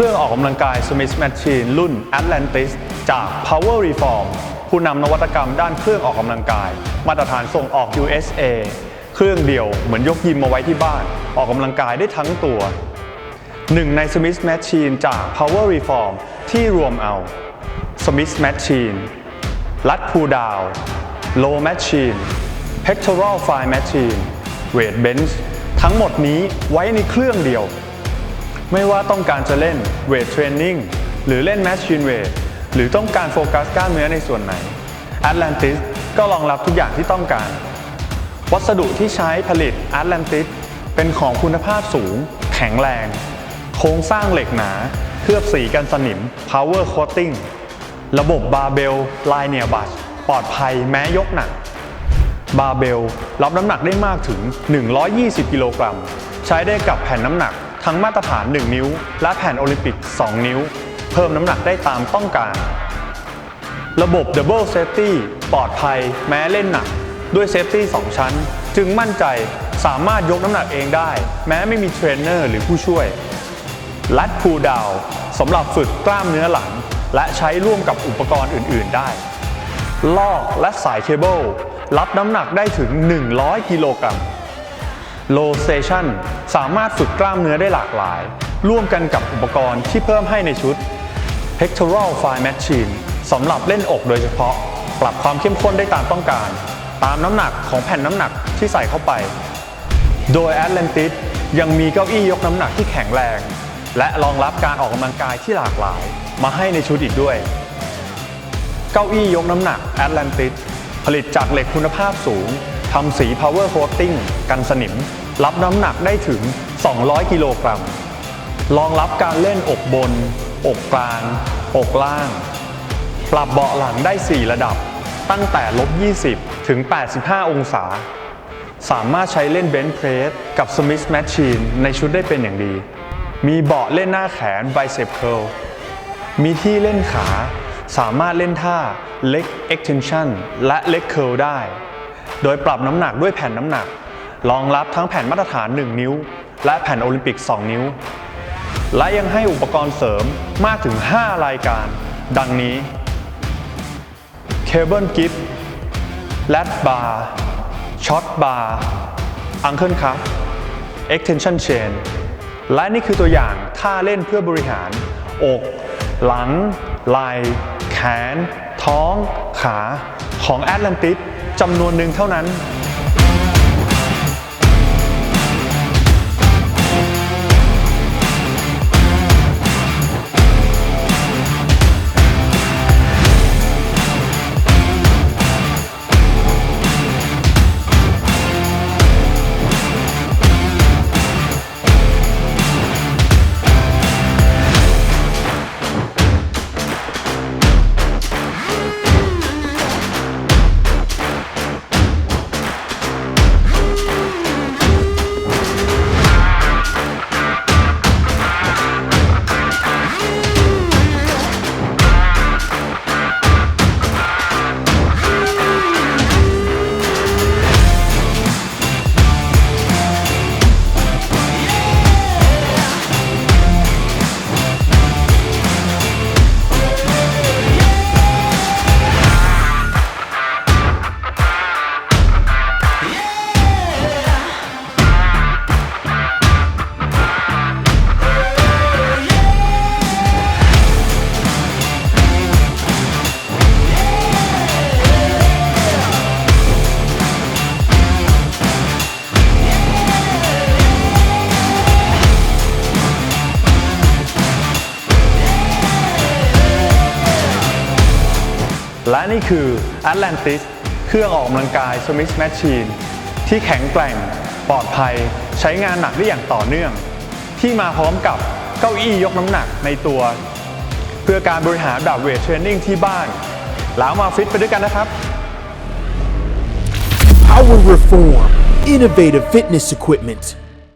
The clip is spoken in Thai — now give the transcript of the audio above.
เครื่อกกำลังกาย Smith Machine รุ่น Atlantis จาก Power Reform ผู้นำนวัตกรรมด้านเครื่องออกกำลังกาย มาตรฐานส่งออก USA เครื่องเดียวเหมือนยกยิมมาไว้ที่บ้าน ออกกำลังกายได้ทั้งตัว หนึ่งใน Smith Machine จาก Power Reform ที่รวมเอา Smith Machine ลัดพูดาว Low Machine Pectoral Fly Machine Weight Bench ทั้งหมดนี้ไว้ในเครื่องเดียว ไม่ว่าต้องการจะเล่น Weight Training หรือเล่น Machine Weight หรือต้องการโฟกัสกล้ามเนื้อในส่วนไหน Atlantis ก็รองรับทุกอย่างที่ต้องการ วัสดุที่ใช้ผลิต Atlantis เป็นของคุณภาพสูง แข็งแรง โครงสร้างเหล็กหนา เคลือบสีกันสนิม Power Coating ระบบบาร์เบลไลเนียบัชปลอดภัยแม้ยกหนัก บาร์เบลรับน้ำหนักได้มากถึง 120 กิโลกรัม ใช้ได้กับแผ่นน้ำหนัก ทั้งมาตรฐาน 1 นิ้ว และแผ่นโอลิมปิก 2 นิ้ว เพิ่มน้ำหนักได้ตามต้องการ ระบบ Double Safety ปลอดภัยแม้เล่นหนัก ด้วยเซฟตี้ 2 ชั้น จึงมั่นใจสามารถยกน้ำหนักเองได้ แม้ไม่มีเทรนเนอร์หรือผู้ช่วย ลัดพูดาวสำหรับฝึกกล้ามเนื้อหลัง และใช้ร่วมกับอุปกรณ์อื่น ๆ ได้ ลอกและสายเคเบิลรับน้ำหนักได้ถึง 100 กิโลกรัม Low Station สามารถฝึกกล้ามเนื้อได้หลากหลาย ร่วมกันกับอุปกรณ์ที่เพิ่มให้ในชุด Pectoral Fly Machine สำหรับเล่นอกโดยเฉพาะ ปรับความเข้มข้นได้ตามต้องการ ตามน้ำหนักของแผ่นน้ำหนักที่ใส่เข้าไป โดย Atlantis ยังมีเก้าอี้ยกน้ำหนักที่แข็งแรง และรองรับการออกกำลังกายที่หลากหลาย มาให้ในชุดอีกด้วย เก้าอี้ยกน้ำหนัก Atlantis ผลิตจากเหล็กคุณภาพสูงทำสี Power Coating กันสนิม รับน้ำหนักได้ถึง 200 กิโลกรัม รองรับการเล่นอกบน อกกลาง อกล่าง ปรับเบาะหลังได้ 4 ระดับ ตั้งแต่ลบ 20 ถึง 85 องศา สามารถใช้เล่นเบน c h เพรสกับ Smith Machine ในชุดได้เป็นอย่างดี มีเบาะเล่นหน้าแขน Bicep Curl มีที่เล่นขา สามารถเล่นท่า Leg Extension และ Leg Curl ได้ โดยปรับน้ำหนักด้วยแผ่นน้ำหนัก รองรับทั้งแผ่นมาตรฐาน 1 นิ้ว และแผ่นโอลิมปิก 2 นิ้ว และยังให้อุปกรณ์เสริมมากถึง 5 รายการ ดังนี้ Cable Grip Lat Bar Shot Bar Ankle Cuff Extension Chain และนี่คือตัวอย่างท่าเล่นเพื่อบริหาร อก หลัง ไหล่แขน ท้อง ขาของ Atlantis จำนวนหนึ่งเท่านั้น และนี่คือ Atlantis เครื่องออกกำลังกาย Smith Machine ที่แข็งแกร่ง ปลอดภัย ใช้งานหนักได้อย่างต่อเนื่อง ที่มาพร้อมกับเก้าอี้ยกน้ำหนักในตัว เพื่อการบริหารแบบเวทเทรนนิ่งที่บ้าน แล้วมาฟิตไปด้วยกันนะครับ Power Reform, innovative fitness equipment.